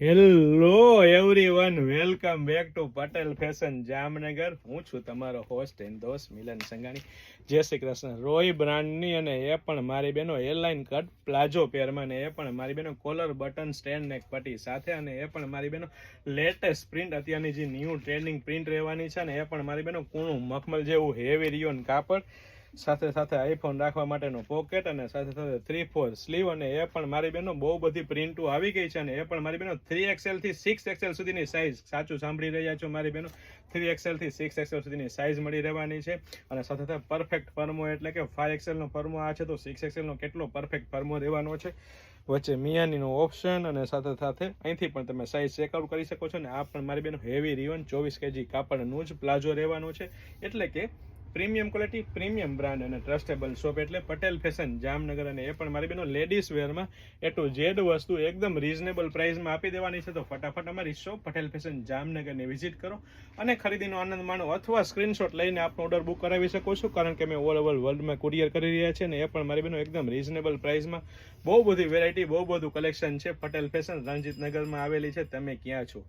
Hello everyone welcome back to Patel fashion Jamnagar હું છું તમારો હોસ્ટ એન્ડ દોસ્ત મિલન સંઘાણી. જય શ્રી કૃષ્ણ. રોય બ્રાન્ડની અને એ પણ મારી બેનો એરલાઇન કટ પ્લાઝો પેરમાં ને એ પણ મારી બેનો કોલર બટન સ્ટેન્ડ નેક પટ્ટી સાથે અને એ પણ મારી બેનો લેટેસ્ટ પ્રિન્ટ અત્યારની જે ન્યૂ ટ્રેન્ડિંગ પ્રિન્ટ રહેવાની છે ને એ પણ મારી બેનો કૂણું મખમલ જેવું હેવી રિયોન કાપડ. સાથે સાથે આઈફોન રાખવા માટેનો પોકેટ અને સાથે સાથે થ્રી ફોર સ્લીવ અને એ પણ મારી બેનો બહુ બધી પ્રિન્ટો આવી ગઈ છે અને એ પણ મારી બેનો થ્રી એક્સએલથી સિક્સ એક્સેલ સુધીની સાઇઝ સાચું સાંભળી રહ્યા છો મારી બેનો થ્રી એક્સએલથી સિક્સ એક્સેલ સુધીની સાઇઝ મળી રહેવાની છે અને સાથે સાથે પરફેક્ટ ફર્મો એટલે કે ફાઈવ એક્સએલનો ફર્મો આ છે તો સિક્સ એક્સએલનો કેટલો પરફેક્ટ ફર્મો રહેવાનો છે? વચ્ચે મિયાનીનો ઓપ્શન અને સાથે સાથે અહીંથી પણ તમે સાઇઝ ચેકઆઉટ કરી શકો છો અને આ પણ મારી બેનો હેવી રિવન ચોવીસ કેજી કાપડનું જ પ્લાઝો રહેવાનું છે. એટલે કે પ્રીમિયમ ક્વોલિટી, પ્રીમિયમ બ્રાન્ડ અને ટ્રસ્ટેબલ શોપ એટલે પટેલ ફેશન, જામનગર અને એ પણ મારી બેનો લેડીઝ વેરમાં એ ટુ ઝેડ વસ્તુ એકદમ રીઝનેબલ પ્રાઇસમાં આપી દેવાની છે. તો ફટાફટ અમારી શોપ પટેલ ફેશન જામનગરની વિઝિટ કરો અને ખરીદીનો આનંદ માણો અથવા સ્ક્રીનશોટ લઈને આપનો ઓર્ડર બુક કરાવી શકો છો. કારણ કે અમે ઓલ ઓવર વર્લ્ડમાં કુરિયર કરી રહ્યા છીએ અને એ પણ મારી બેનો એકદમ રીઝનેબલ પ્રાઇસમાં બહુ બધી વેરાયટી બહુ બધું કલેક્શન છે. પટેલ ફેશન, રણજીતનગરમાં આવેલી છે. તમે ક્યાં છો?